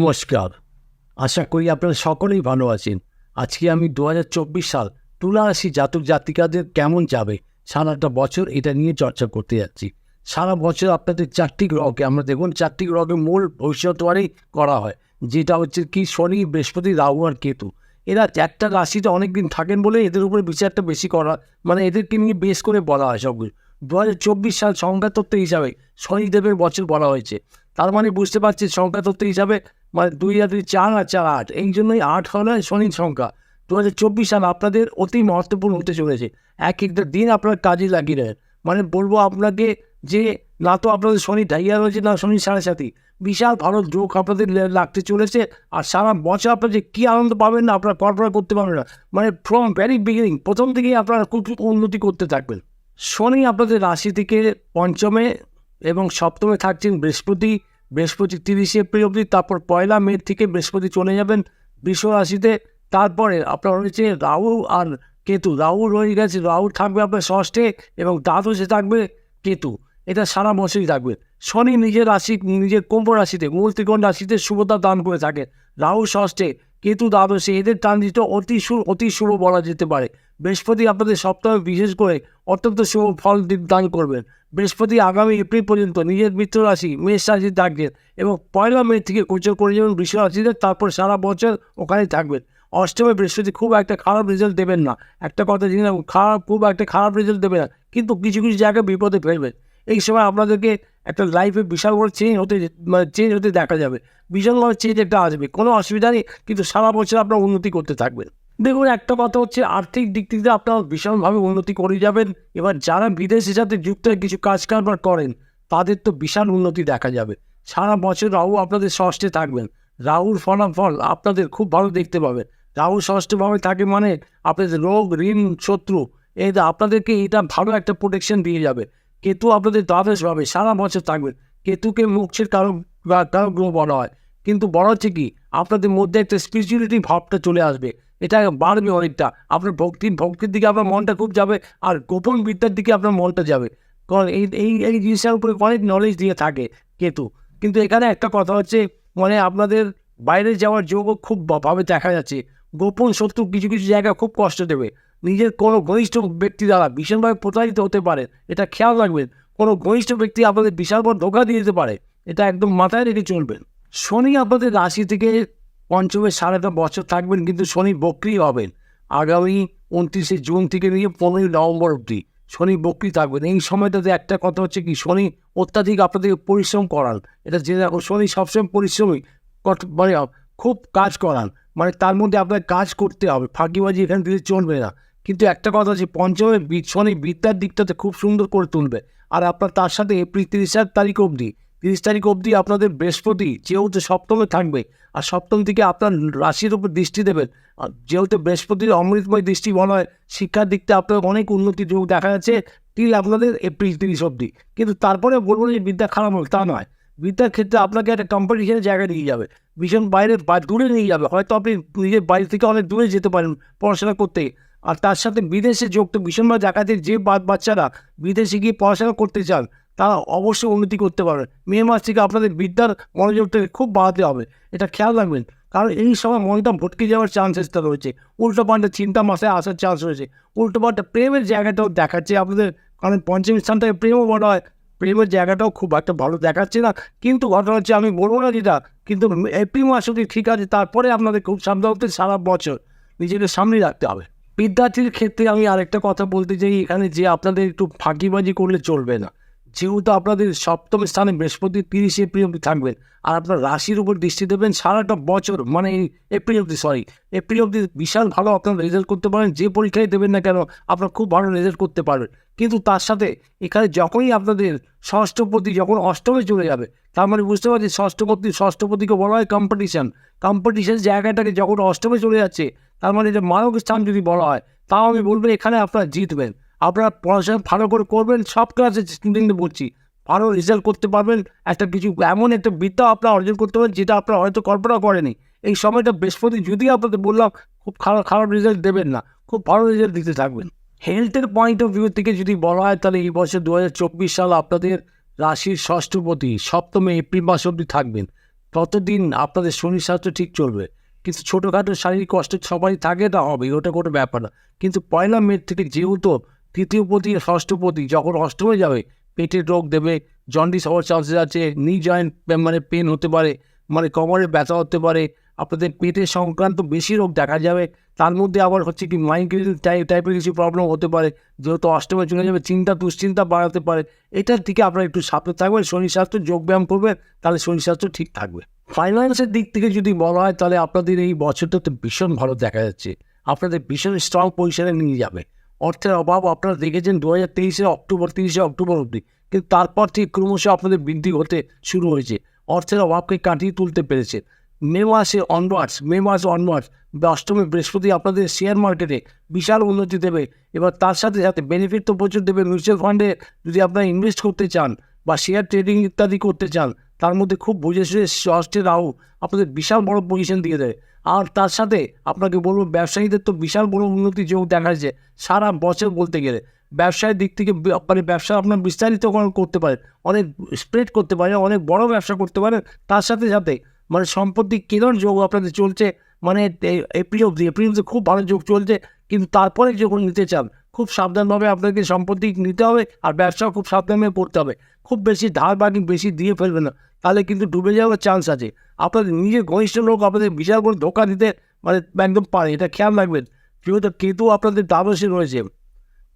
নমস্কার। আশা করি আপনারা সকলেই ভালো আছেন। আজকে আমি দু হাজার চব্বিশ সাল তুলা রাশি জাতক জাতিকাদের কেমন যাবে, সারাটা বছর এটা নিয়ে চর্চা করতে যাচ্ছি। সারা বছর আপনাদের চারটি গ্রহকে আমরা দেখুন, চারটি গ্রহকে মূল ভবিষ্যৎবাণী করা হয়, যেটা হচ্ছে কি শনি, বৃহস্পতি, রাহু আর কেতু। এরা একটা রাশিতে অনেক দিন থাকেন বলে এদের উপরে বিচারটা বেশি করা মানে এদেরকে নিয়ে বেশ করে বলা হয় সবগুলো দু হাজার চব্বিশ সাল সংখ্যাতত্ত্ব হিসাবে শনিদেবের বছর বলা হয়েছে। তার মানে বুঝতে পারছি সংখ্যাতত্ত্ব হিসাবে মানে দুই হাজার দুই চার আর চার আট। এই জন্যই আট হলো শনির সংখ্যা। দু হাজার চব্বিশ সাল আপনাদের অতি মহত্বপূর্ণ হতে চলেছে। এক একটা দিন আপনার কাজে লাগিয়ে নেন মানে বলব আপনাকে যে, না তো আপনাদের শনি ঢাইয়া রয়েছে, না শনি সাড়ে সাথী বিশাল ভালো যোগ আপনাদের লাগতে চলেছে। আর সারা বছর আপনার যে কী আনন্দ পাবেন না, আপনারা কল্পনা করতে পারবেন না। মানে ফ্রম ভ্যারি বিগিনিং প্রথম থেকেই আপনারা খুব উন্নতি করতে থাকবেন। শনি আপনাদের রাশি থেকে পঞ্চমে এবং সপ্তমে থাকছেন বৃহস্পতি। বৃহস্পতি তিরিশে এপ্রিল অবধি, তারপর পয়লা মে থেকে বৃহস্পতি চলে যাবেন বিশ্ব রাশিতে তারপরে আপনার রয়েছে রাহু আর কেতু। রাহু রয়ে গেছে, রাহু থাকবে আপনার ষষ্ঠে এবং দ্বাদশে থাকবে কেতু। এটা সারা বছরই থাকবে। শনি নিজের রাশি নিজের কুম্ভ রাশিতে মূল ত্রিকোণ রাশিতে শুভতা দান করে থাকে। রাহু ষষ্ঠে কেতু দ্বাদশে এদের ট্রানজিট অতি শুভ অতি শুভ বলা যেতে পারে। বৃহস্পতি আপনাদের সপ্তাহে বিশেষ করে অত্যন্ত শুভ ফল দান করবেন। বৃহস্পতি আগামী এপ্রিল পর্যন্ত নিজের মিত্র রাশি মেষ রাশি থাকবেন এবং পয়লা মে থেকে গোচর করে যাবেন বৃষ রাশিতে তারপর সারা বছর ওখানেই থাকবেন। অষ্টমে বৃহস্পতি খুব একটা খারাপ রেজাল্ট দেবেন না। একটা কথা জেনে রাখুন, খারাপ খুব একটা খারাপ রেজাল্ট দেবে না কিন্তু কিছু কিছু জায়গায় বিপদে ফেলবেন। এই সময় আপনাদেরকে একটা লাইফে বিশাল বড় চেঞ্জ হতে মানে চেঞ্জ হতে দেখা যাবে। বিশাল বড় চেঞ্জ একটা আসবে। কোনো অসুবিধা নেই, কিন্তু সারা বছর আপনার উন্নতি করতে থাকবেন। দেখুন, একটা কথা হচ্ছে, আর্থিক দিক থেকে আপনার ভীষণভাবে উন্নতি করে যাবেন। এবার যারা বিদেশের সাথে যুক্ত কিছু কাজ কারবার করেন, তাদের তো বিশাল উন্নতি দেখা যাবে। সারা বছর রাহু আপনাদের ষষ্ঠে থাকবেন। রাহুর ফলাফল আপনাদের খুব ভালো দেখতে পাবেন। রাহু ষষ্ঠভাবে থাকে মানে আপনাদের রোগ, ঋণ, শত্রু, এই আপনাদেরকে এটা ভালো একটা প্রোটেকশন দিয়ে যাবে। কেতু আপনাদের দ্বাদশভাবে সারা বছর থাকবেন। কেতুকে মুখের কারণ বা কারও গ্রহ বলা হয়। কিন্তু বড় হচ্ছে কি, আপনাদের মধ্যে একটা স্পিরিচুয়ালিটি ভাবটা চলে আসবে। এটা বাড়বে অনেকটা। আপনার ভক্তি, ভক্তির দিকে আপনার মনটা খুব যাবে আর গোপন বিদ্যার দিকে আপনার মনটা যাবে। কারণ এই এই এই জিনিসটার উপরে অনেক নলেজ দিয়ে থাকে কেতু। কিন্তু এখানে একটা কথা হচ্ছে মানে আপনাদের বাইরে যাওয়ার যোগও খুব ভাবে দেখা যাচ্ছে। গোপন শত্রু কিছু কিছু জায়গা খুব কষ্ট দেবে। নিজের কোনো ঘনিষ্ঠ ব্যক্তি দ্বারা ভীষণভাবে প্রতারিত হতে পারে। এটা খেয়াল রাখবেন। কোনো ঘনিষ্ঠ ব্যক্তি আপনাদের বিশাল বড় ধোকা দিয়ে দিতে পারে। এটা একদম মাথায় রেখে চলবেন। শনি আপনাদের রাশি থেকে পঞ্চমের সারাটা বছর থাকবেন, কিন্তু শনি বক্রি হবেন। আগামী উনত্রিশে জুন থেকে নিয়ে পনেরোই নভেম্বর অবধি শনি বক্রি থাকবেন। এই সময়টাতে একটা কথা হচ্ছে কি, শনি অত্যাধিক আপনাদেরকে পরিশ্রম করান। এটা যে রাখুন, শনি সবসময় পরিশ্রমী মানে খুব কাজ করান। মানে তার মধ্যে আপনার কাজ করতে হবে। ফাঁকিবাজি এখান থেকে চলবে না। কিন্তু একটা কথা আছে পঞ্চমে শনি বিদ্যার দিকটাতে খুব সুন্দর করে তুলবে। আর আপনার তার সাথে এপ্রিল তিরিশ তারিখ অবধি, তিরিশ তারিখ অবধি আপনাদের বৃহস্পতি যেহেতু সপ্তমে থাকবে, আর সপ্তম থেকে আপনার রাশির উপর দৃষ্টি দেবেন। আর যেহেতু বৃহস্পতির অমৃতময় দৃষ্টি বলা হয়, শিক্ষার দিকটা আপনার অনেক উন্নতি যোগ দেখা যাচ্ছে তিল আপনাদের এপ্রিল তিরিশ অবধি। কিন্তু তারপরে বলব যে বিদ্যা খারাপ হবে, তা নয়। বিদ্যার ক্ষেত্রে আপনাকে একটা কম্পিটিশনের জায়গায় নিয়ে যাবে। ভীষণ বাইরে দূরে নিয়ে যাবে। হয়তো আপনি নিজের বাড়ি থেকে অনেক দূরে যেতে পারেন পড়াশোনা করতে। আর তার সাথে বিদেশে যোগ তো ভীষণভাবে দেখা যায় যে বাচ্চারা বিদেশে গিয়ে পড়াশোনা করতে চান, তারা অবশ্যই উন্নতি করতে পারবে। মে মাস থেকে আপনাদের বিদ্যার মনোযোগটাকে খুব বাড়াতে হবে। এটা খেয়াল রাখবেন। কারণ এই সময় মনটা ভটকে যাওয়ার চান্সেসটা রয়েছে। উল্টো পাল্টা চিন্তা মাথায় আসার চান্স রয়েছে। উল্টো পাল্টা প্রেমের জায়গাটাও দেখাচ্ছে আপনাদের। কারণ পঞ্চম স্থানটাকে প্রেমও বলা হয়। প্রেমের জায়গাটাও খুব একটা ভালো দেখাচ্ছে না। কিন্তু ঘটনা হচ্ছে, আমি বলব না যেটা, কিন্তু এপ্রিল মাস অবধি ঠিক আছে। তারপরে আপনাদের খুব সাবধান হতে সারা বছর নিজেকে সামনে রাখতে হবে। বিদ্যার্থীর ক্ষেত্রে আমি আরেকটা কথা বলতে চাই, এখানে যে আপনাদের একটু ফাঁকিবাজি করলে চলবে না। যেহেতু আপনাদের সপ্তম স্থানে বৃহস্পতি তিরিশে এপ্রিল অব্দি থাকবেন আর আপনার রাশির উপর দৃষ্টি দেবেন, সারাটা বছর মানে এপ্রিল অবধি সরি এপ্রিল অবধি বিশাল ভালো আপনার রেজাল্ট করতে পারেন, যে পরীক্ষায় দেবেন না কেন, আপনার খুব ভালো রেজাল্ট করতে পারবেন। কিন্তু তার সাথে এখানে যখনই আপনাদের ষষ্ঠপতি যখন অষ্টমে চলে যাবে, তার মানে বুঝতে পারছি ষষ্ঠপতি ষষ্ঠপতিকে বলা হয় কম্পিটিশান কম্পিটিশান জায়গাটাকে যখন অষ্টমে চলে যাচ্ছে, তার মানে যে মানব স্থান যদি বলা হয়, তাও আমি বলব এখানে আপনারা জিতবেন। আপনারা পড়াশোনা ভালো করে করবেন, সব ক্লাসে স্টুডেন্টদের বলছি। ভালো রেজাল্ট করতে পারবেন, একটা কিছু এমন একটা বিদ্যা আপনারা অর্জন করতে পারবেন, যেটা আপনারা হয়তো কল্পনা করেনি এই সময়টা বৃহস্পতি যদি আপনাদের বললাম, খুব খারাপ খারাপ রেজাল্ট দেবেন না, খুব ভালো রেজাল্ট দিতে থাকবেন। হেলথের পয়েন্ট অফ ভিউ থেকে যদি বলা হয়, তাহলে এই বছর দু হাজার চব্বিশ সাল আপনাদের রাশির ষষ্ঠপতি, সপ্তমে এপ্রিল মাস অবধি থাকবেন। ততদিন আপনাদের শরীর স্বাস্থ্য ঠিক চলবে। কিন্তু ছোটোখাটো শারীরিক কষ্ট সবারই থাকে না, হবে, ওটা কোনো ব্যাপার না। কিন্তু পয়লা মে থেকে যেহেতু তৃতীয় পতি ষষ্ঠপতি যখন অষ্টমে যাবে পেটের রোগ দেবে জন্ডিস হওয়ার চান্সেস আছে নি জয়েন্ট মানে পেন হতে পারে মানে কোমরে ব্যথা হতে পারে, আপনাদের পেটের সংক্রান্ত বেশি রোগ দেখা যাবে, তার মধ্যে আবার হচ্ছে কি মাইগ্রেন টাইপ টাইপের কিছু প্রবলেম হতে পারে, যেহেতু অষ্টমে চলে যাবে, চিন্তা দুশ্চিন্তা বাড়াতে পারে, এটার দিকে আপনারা একটু সাপে থাকবেন, শরীর স্বাস্থ্য যোগব্যায়াম করবেন, তাহলে শরীর স্বাস্থ্য ঠিক থাকবে। ফাইন্যান্সের দিক থেকে যদি বলা হয়, তাহলে আপনাদের এই বছরটা তো ভীষণ ভালো দেখা যাচ্ছে, আপনাদের ভীষণ স্ট্রং পজিশনে নিয়ে যাবে। অর্থের অভাব আপনারা দেখেছেন দু হাজার তেইশে অক্টোবর, তিরিশে অক্টোবর অবধি। কিন্তু তারপর থেকে ক্রমশ আপনাদের বৃদ্ধি হতে শুরু হয়েছে। অর্থের অভাবকে কাটিয়ে তুলতে পেরেছে। মে মাসে অনওয়ার্ডস মে মাস অনওয়ার্ডস অষ্টমী বৃহস্পতি আপনাদের শেয়ার মার্কেটে বিশাল উন্নতি দেবে। এবার তার সাথে সাথে বেনিফিট তো প্রচুর দেবে। মিউচুয়াল ফান্ডে যদি আপনারা ইনভেস্ট করতে চান, বা শেয়ার ট্রেডিং ইত্যাদি করতে চান, তার মধ্যে খুব বুঝে সুঝে ষষ্ঠে রাহু আপনাদের বিশাল বড় পজিশন দিয়ে দেয়। আর তার সাথে আপনাকে বলব, ব্যবসায়ীদের তো বিশাল বড় উন্নতি যোগ দেখা যাচ্ছে, সারা বছর বলতে গেলে। ব্যবসায়ের দিক থেকে মানে ব্যবসা আপনার বিস্তারিত করতে পারেন, অনেক স্প্রেড করতে পারেন, অনেক বড় ব্যবসা করতে পারেন। তার সাথে সাথে মানে সম্পত্তি কেনার যোগ আপনাদের চলছে মানে এপ্রিল অবধি এপ্রিল অবধি খুব ভালো যোগ চলছে, কিন্তু তারপরে যখন নিতে চান খুব সাবধানভাবে আপনাকে সম্পত্তি নিতে হবে আর ব্যবসাও খুব সাবধানে পড়তে হবে। খুব বেশি ধার বাকি বেশি দিয়ে ফেলবে না। তাহলে কিন্তু ডুবে যাওয়ার চান্স আছে। আপনাদের নিজের ঘনিষ্ঠ লোক আপনাদের বিশাল করে ধোকা দিতে মানে একদম পারে, এটা খেয়াল রাখবেন। যেহেতু কেতু আপনাদের দ্বাদশে রয়েছে,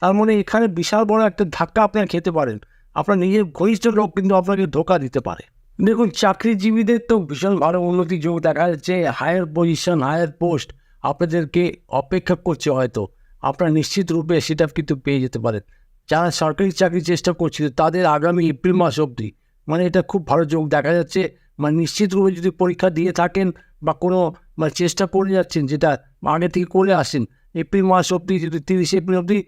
তার মানে এখানে বিশাল বড় একটা ধাক্কা আপনারা খেতে পারেন। আপনার নিজের ঘনিষ্ঠ লোক কিন্তু আপনাকে ধোকা দিতে পারে। দেখুন, চাকরিজীবীদের তো ভীষণ ভালো উন্নতি যোগ দেখা যাচ্ছে। হায়ার পজিশন হায়ার পোস্ট আপনাদেরকে অপেক্ষা করছে হয়তো। আপনারা নিশ্চিত রূপে সেটা কিন্তু পেয়ে যেতে পারেন। যারা সরকারি চাকরি চেষ্টা করছিল, তাদের আগামী এপ্রিল মাস অবধি মানে এটা খুব ভালো যোগ দেখা যাচ্ছে। মানে নিশ্চিত রূপে যদি পরীক্ষা দিয়ে থাকেন বা কোনো মানে চেষ্টা করে যাচ্ছেন, যেটা আগে থেকে করে আসেন, এপ্রিল মাস অবধি, যদি তিরিশে এপ্রিল অবধি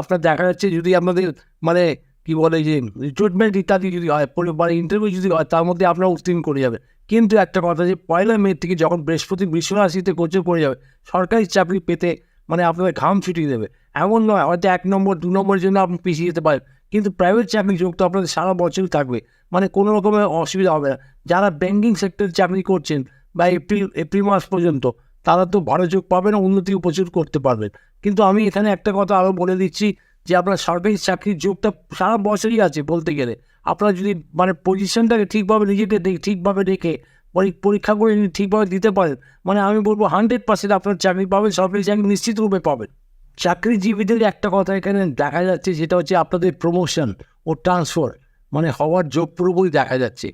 আপনার দেখা যাচ্ছে যদি আপনাদের মানে কি বলে যে রিক্রুটমেন্ট ইত্যাদি যদি হয় মানে ইন্টারভিউ যদি হয়, তার মধ্যে আপনারা উত্তীর্ণ করে যাবে কিন্তু একটা কথা যে, পয়লা মে থেকে যখন বৃহস্পতি বিশ্বরাশিতে গোচর পড়ে যাবে, সরকারি চাকরি পেতে মানে আপনাদের ঘাম ছুটিয়ে দেবে। এমন নয়, হয়তো এক নম্বর, দু নম্বরের জন্য আপনি পিছিয়ে যেতে পারেন। কিন্তু প্রাইভেট চাকরি যোগ তো আপনাদের সারা বছরই থাকবে। মানে কোনো রকমের অসুবিধা হবে না। যারা ব্যাঙ্কিং সেক্টরে চাকরি করছেন বা এপ্রিল এপ্রিল মাস পর্যন্ত, তারা তো ভালো যোগ পাবেন, উন্নতিও প্রচুর করতে পারবেন। কিন্তু আমি এখানে একটা কথা আরও বলে দিচ্ছি যে, আপনার সরকারি চাকরির যোগটা সারা বছরই আছে বলতে গেলে। আপনারা যদি মানে পজিশনটাকে ঠিকভাবে নিজেকে ঠিকভাবে রেখে পরি- পরীক্ষা করে ঠিকভাবে দিতে পারেন। মানে আমি বলব হান্ড্রেড পার্সেন্ট আপনার চাকরি পাবেন, সরকারি চাকরি নিশ্চিত রূপে পাবেন। চাকরিজীবীদের একটা কথা এখানে দেখা যাচ্ছে যেটা হচ্ছে আপনাদের প্রমোশন ও ট্রান্সফার মানে হওয়ার যোগ পুরোপুরি দেখা যাচ্ছে।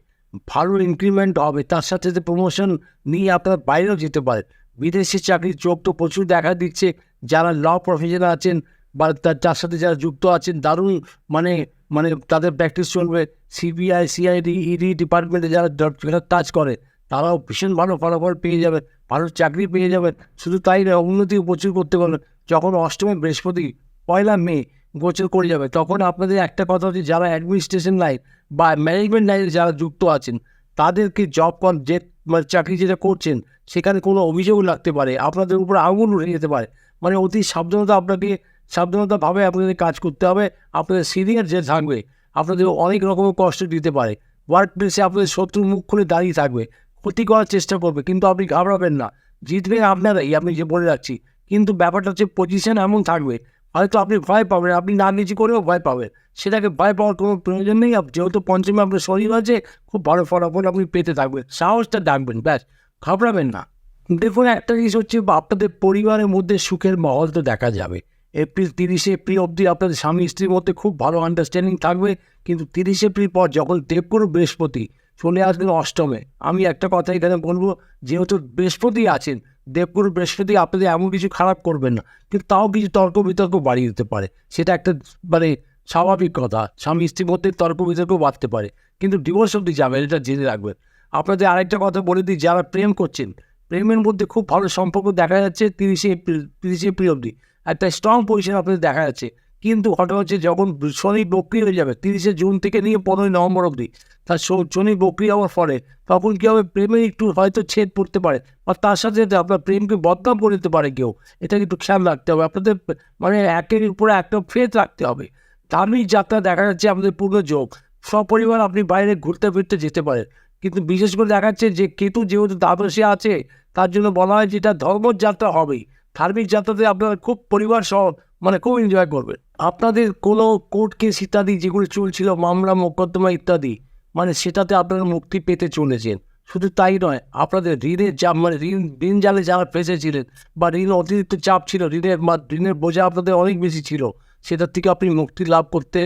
ভালো ইনক্রিমেন্ট হবে, তার সাথে সাথে প্রমোশন নিয়ে আপনারা বাইরেও যেতে পারেন। বিদেশি চাকরির যোগ তো প্রচুর দেখা দিচ্ছে, যারা ল প্রফেশনাল আছেন বা তার সাথে যারা যুক্ত আছেন, দারুণ মানে মানে তাদের প্র্যাকটিস চলবে সিবিআই সিআইডি ইডি ডিপার্টমেন্টে যারা যারা কাজ করে, তারাও ভীষণ ভালো ফলাফল পেয়ে যাবে, ভালো চাকরি পেয়ে যাবেন শুধু তাই নয় উন্নতিও প্রচুর করতে পারবেন যখন অষ্টমে, বৃহস্পতি, পয়লা মে গোচর করে যাবে, তখন আপনাদের একটা কথা হচ্ছে, যারা অ্যাডমিনিস্ট্রেশন লাইন বা ম্যানেজমেন্ট লাইনে যারা যুক্ত আছেন, তাদেরকে জব কর যে মানে চাকরি যেটা করছেন, সেখানে কোনো অভিযোগ লাগতে পারে। আপনাদের উপর আঙুল উঠে যেতে পারে। মানে অতি সাবধানতা আপনাকে সাবধানতাভাবে আপনাদের কাজ করতে হবে। আপনাদের সিনিয়র যে থাকবে আপনাদের অনেক রকমের কষ্ট দিতে পারে। ওয়ার্ক প্লেসে আপনাদের শত্রুর মুখ খুলে দাঁড়িয়ে থাকবে। ক্ষতি করার চেষ্টা করবে, কিন্তু আপনি ঘাবড়াবেন না। জিতবেন আপনারাই আপনি যে বলে রাখছি কিন্তু ব্যাপারটা হচ্ছে পজিশন এমন থাকবে, হয়তো আপনি ভয় পাবেন, আপনি না নিচে করেও ভয় পাবেন। সেটাকে ভয় পাওয়ার কোনো প্রয়োজন নেই। যেহেতু পঞ্চমে আপনার শরীর আছে, খুব ভালো ফলাফল আপনি পেতে থাকবেন। সাহসটা ডাকবেন ব্যাস, ঘাবড়াবেন না। দেখুন, একটা জিনিস হচ্ছে আপনাদের পরিবারের মধ্যে সুখের মহল তো দেখা যাবে। এপ্রিল তিরিশে এপ্রিল অবধি আপনাদের স্বামী স্ত্রীর মধ্যে খুব ভালো আন্ডারস্ট্যান্ডিং থাকবে। কিন্তু তিরিশে এপ্রিল পর যখন দেবগুরু বৃহস্পতি, চলে আসবেন অষ্টমে। আমি একটা কথা এখানে বলব, যেহেতু বৃহস্পতি আছেন দেবগুরু বৃহস্পতি আপনাদের এমন কিছু খারাপ করবেন না। কিন্তু তাও কিছু তর্ক বিতর্ক বাড়িয়ে দিতে পারে। সেটা একটা মানে স্বাভাবিক কথা, স্বামী স্ত্রীর মধ্যে তর্ক বিতর্ক বাড়তে পারে। কিন্তু ডিভোর্স অবধি যাবেন, এটা জেনে রাখবেন। আপনাদের আরেকটা কথা বলে দিই, যারা প্রেম করছেন, প্রেমের মধ্যে খুব ভালো সম্পর্ক দেখা যাচ্ছে তিরিশে এপ্রিল তিরিশে এপ্রিল অবধি। একটা স্ট্রং পজিশন আপনাদের দেখা যাচ্ছে। কিন্তু ঘটনা হচ্ছে যখন শনি বক্রি হয়ে যাবে, তিরিশে জুন থেকে নিয়ে পনেরোই নভেম্বর অবধি তার শনি বক্রি হওয়ার ফলে তখন কী হবে? প্রেমের একটু হয়তো ছেদ পড়তে পারে। বা তার সাথে সাথে আপনার প্রেমকে বদনাম করে দিতে পারে কেউ। এটা একটু খেয়াল রাখতে হবে। আপনাদের মানে একের উপরে একটা ফেথ রাখতে হবে। দামি যাত্রা দেখা যাচ্ছে আমাদের পূর্ণ যোগ। সপরিবার আপনি বাইরে ঘুরতে ফিরতে যেতে পারেন। কিন্তু বিশেষ করে দেখাচ্ছে যে কেতু যেহেতু দ্বাদশে আছে, তার জন্য বলা হয় যে যেটা ধর্মযাত্রা হবেই। ধার্মিক যাত্রাতে আপনারা খুব পরিবার সহ মানে খুব এনজয় করবেন। আপনাদের কোনো কোর্ট কেস ইত্যাদি যেগুলো চলছিল, মামলা, মোকদ্দমা ইত্যাদি মানে সেটাতে আপনারা মুক্তি পেতে চলেছেন। শুধু তাই নয়, আপনাদের ঋণের চাপ মানে ঋণ ঋণ জালে যারা ফেসেছিলেন বা ঋণ অতিরিক্ত চাপ ছিল, ঋণের ঋণের বোঝা আপনাদের অনেক বেশি ছিল, সেটার থেকে আপনি মুক্তি লাভ করতে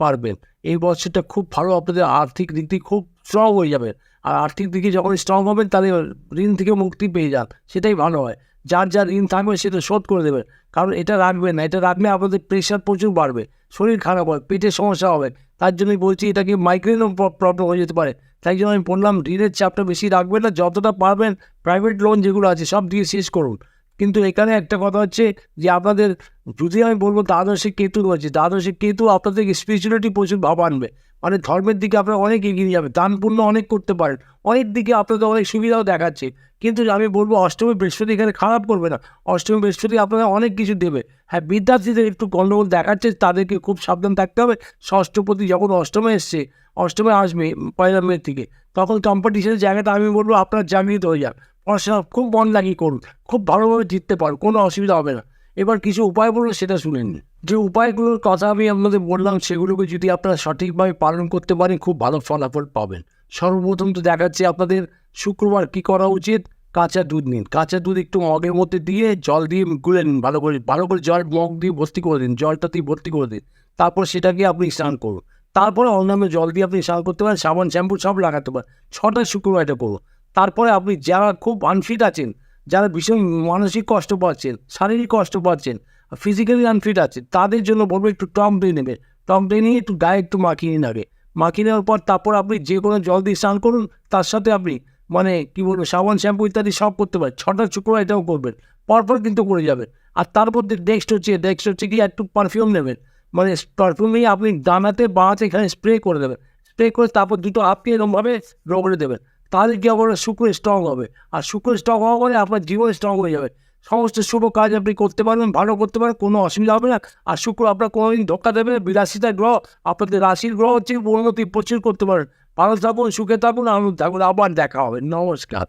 পারবেন। এই বছরটা খুব ভালো, আপনাদের আর্থিক দিক দিয়ে খুব স্ট্রং হয়ে যাবে আর আর্থিক দিকে যখন স্ট্রং হবেন, তাহলে ঋণ থেকে মুক্তি পেয়ে যান, সেটাই ভালো হয়। যার যার ঋণ থাকবে সেটা শোধ করে দেবেন কারণ এটা রাখবেন না, এটা রাখলে আপনাদের প্রেশার প্রচুর বাড়বে, শরীর খারাপ হয় পেটের সমস্যা হবে। তার জন্যই বলছি এটা এটাকে মাইগ্রেনও প্রবলেম হয়ে যেতে পারে। তাই জন্য আমি বললাম ঋণের চাপটা বেশি রাখবেন না, যতটা পারবেন প্রাইভেট লোন যেগুলো আছে সব দিয়ে শেষ করুন। কিন্তু এখানে একটা কথা হচ্ছে যে আপনাদের, যদি আমি বলব দ্বাদশে কেতু রয়েছে, দ্বাদশে কেতু আপনাদের স্পিরিচুয়ালিটি প্রচুর ভাব আনবে। মানে ধর্মের দিকে আপনারা অনেক এগিয়ে যাবে দান অনেক করতে পারেন, অনেক দিকে আপনাদের অনেক সুবিধাও দেখাচ্ছে। কিন্তু আমি বলব অষ্টমী বৃহস্পতি এখানে খারাপ করবে না, অষ্টমী বৃহস্পতি আপনারা অনেক কিছু দেবে। হ্যাঁ বিদ্যার্থীদের একটু গণ্ডগোল দেখাচ্ছে, তাদেরকে খুব সাবধান থাকতে হবে। ষষ্ঠপতি যখন অষ্টমে এসছে, অষ্টমে আসবে, পয়লা মে থেকে, তখন কম্পিটিশনের জায়গাটা আমি বলব আপনার জাগ্রত হয়ে যান পড়াশোনা খুব মন লাগিয়ে করুন। খুব ভালোভাবে জিততে পারুন কোনো অসুবিধা হবে না। এবার কিছু উপায় বলুন, সেটা শুনে নিন। যে উপায়গুলোর কথা আমি আপনাদের বললাম, সেগুলোকে যদি আপনারা সঠিকভাবে পালন করতে পারেন, খুব ভালো ফলাফল পাবেন। সর্বপ্রথম তো দেখাচ্ছে আপনাদের শুক্রবার কি করা উচিত? কাঁচা দুধ নিন। কাঁচা দুধ একটু মগের মধ্যে দিয়ে জল দিয়ে গুলে নিন, ভালো করে। ভালো করে জল মগ দিয়ে ভর্তি করে দিন, জলটা দিয়ে ভর্তি করে দিন। তারপর সেটাকে আপনি স্নান করুন। তারপরে অন্যান্য জল দিয়ে আপনি স্নান করতে পারেন, সাবান, শ্যাম্পু সব লাগাতে পারেন। ছটা শুক্রবার এটা করুন। তারপরে আপনি যারা খুব আনফিট আছেন, যারা ভীষণ মানসিক কষ্ট পাচ্ছেন, শারীরিক কষ্ট পাচ্ছেন ফিজিক্যালি আনফিট আছেন, তাদের জন্য বলব একটু টম দিয়ে নেবে টম দিয়ে নিয়ে একটু গায়ে একটু মাখিয়ে নেবে মাখিয়ে নেওয়ার পর তারপর আপনি যে কোনো জল দিয়ে স্নান করুন, তার সাথে আপনি মানে কী বলব, সাবান শ্যাম্পু ইত্যাদি সব করতে পারেন। ছটা শুক্রবার এটাও করবেন, পরপর কিন্তু করে যাবেন। আর তারপর নেক্সট হচ্ছে নেক্সট হচ্ছে কি, একটু পারফিউম নেবেন। মানে পারফিউম আপনি ডানাতে বাঁতে এখানে স্প্রে করে দেবেন। স্প্রে করে তারপর দুটো আপনি এরকমভাবে রগড়ে দেবেন। তাহলে কি আপনার শুক্র স্ট্রং হবে। আর শুক্র স্ট্রং হওয়া মানে আপনার জীবন স্ট্রং হয়ে যাবে। সমস্ত শুভ কাজ আপনি করতে পারবেন, ভালো করতে পারবেন, কোনো অসুবিধা হবে না। আর শুক্র আপনার কোনো দিন ধোকা দেবে না। বিলাসিতা গ্রহ, আপনাদের রাশির গ্রহ হচ্ছে উন্নতি প্রচুর করতে পারেন। ভালো থাকুন, সুখে থাকুন, আনন্দ থাকুন। আবার দেখা হবে। নমস্কার।